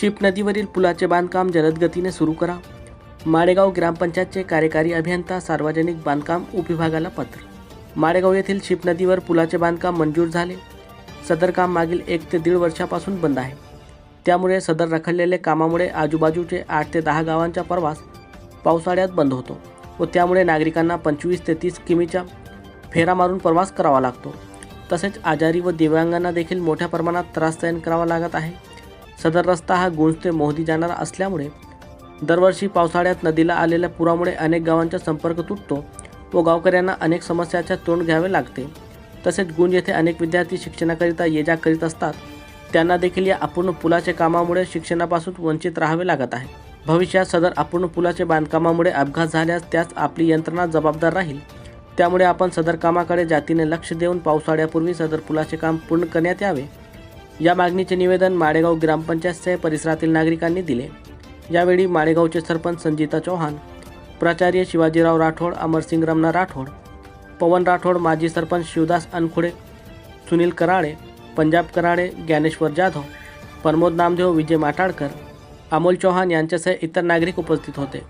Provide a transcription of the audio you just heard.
Ship नदीवरील पुलाचे बांधकाम जलद गतीने सुरू करा. माडेगाव ग्रामपंचायतचे कार्यकारी अभियंता सार्वजनिक बांधकाम उपविभागाला पत्र. माडेगाव येथील शिप नदीवर पुलाचे बांधकाम मंजूर झाले. सदर काम मागील एक ते दीड वर्षापासून बंद आहे. त्यामुळे सदर रखडलेले कामामुळे आजूबाजूचे आठ ते दहा गावांचा प्रवास पावसाळ्यात बंद होतो व त्यामुळे नागरिकांना पंचवीस ते तीस किमीच्या फेरा मारून प्रवास करावा लागतो. तसेच आजारी व दिव्यांगांना देखील मोठ्या प्रमाणात त्रास सहन करावा लागत आहे. सदर रस्ता हा गुंज ते मोहदी जाणारा असल्यामुळे दरवर्षी पावसाळ्यात नदीला आलेल्या पुरामुळे अनेक गावांचा संपर्क तुटतो व गावकऱ्यांना अनेक समस्याचे तोंड घ्यावे लागते. तसेच गुंज येथे अनेक विद्यार्थी शिक्षणाकरिता ये जा करीत असतात. त्यांना देखील या अपूर्ण पुलाच्या कामामुळे शिक्षणापासून वंचित राहावे लागत आहे. भविष्यात सदर अपूर्ण पुलाचे बांधकामामुळे अपघात झाल्यास त्यास आपली यंत्रणा जबाबदार राहील. त्यामुळे आपण सदर कामाकडे जातीने लक्ष देऊन पावसाळ्यापूर्वी सदर पुलाचे काम पूर्ण करण्यात यावे. या मागणीचे निवेदन माडेगाव ग्रामपंचायतचे परिसरातील नागरिकांनी दिले. यावेळी माडेगावचे सरपंच संजिता चौहान प्राचार्य शिवाजीराव राठोड अमरसिंग रमना राठोड पवन राठोड माजी सरपंच शिवदास अनखुडे सुनील कराळे पंजाब कराळे ज्ञानेश्वर जाधव प्रमोद नामदेव विजय माटाडकर अमोल चौहान यांच्यासह इतर नागरिक उपस्थित होते.